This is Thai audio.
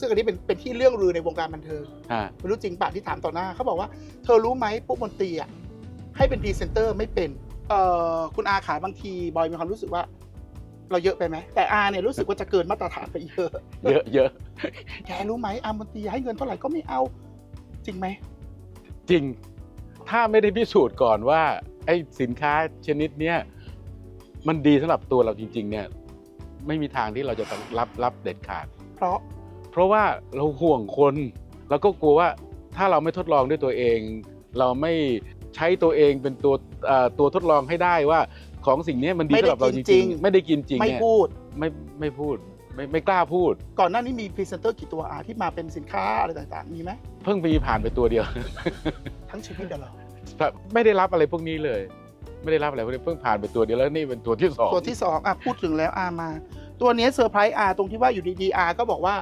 ซึ่งอันนี้เป็นเป็นที่เรื่องลือในวงการบันเทิงฮะไม่รู้จริงป่ะที่ถามต่อหน้าเขาบอกว่าเธอรู้ไหมปุ๊บมนตรีอะให้เป็นพรีเซนเตอร์ไม่เป็นเอ่อคุณอาขาบางทีบอยมีความรู้สึกว่า เราเยอะไปไหมแต่อาเนี่ยรู้สึกว่าจะเกินมาตรฐานไปเยอะเยอะเยอะแกรู้ไหมอามนตรีให้เงินเท่าไหร่ก็ไม่เอา จริงไหมจริง ถ้าไม่ได้พิสูจน์ก่อนว่าไอ้สินค้าชนิดเนี้ยมันดีสำหรับตัวเราจริง ๆ เนี่ย ไม่มีทางที่เราจะต้องรับรับเด็ดขาด เพราะ เพราะว่าเราห่วงคน แล้วก็กลัวว่าถ้าเราไม่ทดลองด้วยตัวเอง เราไม่ใช้ตัวเองเป็นตัวเอ่อตัวทดลองให้ได้ว่าของสิ่งเนี้ยมันดีสำหรับเราจริงๆ ไม่ได้กินจริงไม่เนี่ยพูดไม่ไม่พูดไม่ไม่กล้าพูด ก่อนหน้านี้มีพรีเซนเตอร์กี่ตัวอาที่มาเป็นสินค้าอะไรต่างๆ มีไหมเพิ่งมีผ่านไปตัวเดียว ทั้งชีวิตเหรอไม่ได้รับอะไรพวกนี้เลย ไม่ได้รับอะไรพวกนี้เพิ่งผ่านไปตัวเดียวแล้วนี่เป็นตัวที่สองตัวที่สองอะพูดถึงแล้วอามา ตัวเนี้ยเซอร์ไพรส์อาตรงที่ว่าอยู่ดีๆอาก็บอกว่า